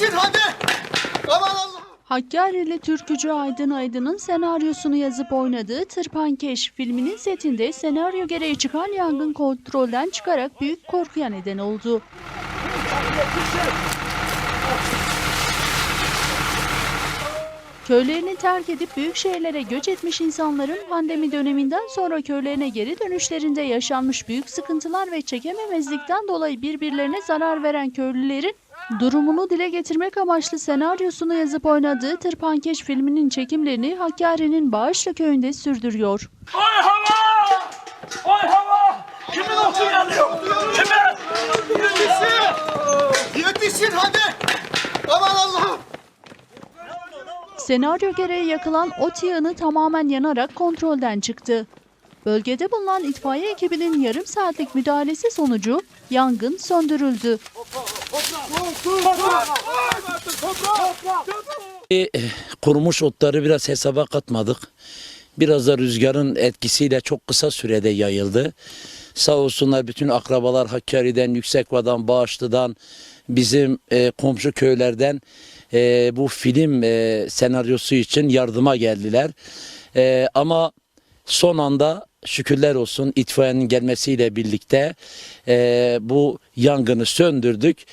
Yetişin hadi. Aman Allah. Hakkari'li türkücü Aydın Aydın'ın senaryosunu yazıp oynadığı Tırpankeş filminin setinde senaryo gereği çıkan yangın kontrolden çıkarak büyük korkuya neden oldu. Köylerini terk edip büyük şehirlere göç etmiş insanların pandemi döneminden sonra köylerine geri dönüşlerinde yaşanmış büyük sıkıntılar ve çekememezlikten dolayı birbirlerine zarar veren köylülerin durumunu dile getirmek amaçlı senaryosunu yazıp oynadığı Tırpankeş filminin çekimlerini Hakkari'nin Bağışlı köyünde sürdürüyor. Oy hava! Oy hava! Kimin oku yanıyor? Kimin? Yetişin. Yetişin hadi. Aman Allah'ım. Senaryo gereği yakılan ot yığını tamamen yanarak kontrolden çıktı. Bölgede bulunan itfaiye ekibinin yarım saatlik müdahalesi sonucu yangın söndürüldü. E, kurumuş otları biraz hesaba katmadık. Biraz da rüzgarın etkisiyle çok kısa sürede yayıldı. Sağ olsunlar bütün akrabalar Hakkari'den, Yüksekva'dan, Bağışlı'dan, bizim e, komşu köylerden e, bu film e, senaryosu için yardıma geldiler. E, ama son anda şükürler olsun itfaiyenin gelmesiyle birlikte e, bu yangını söndürdük.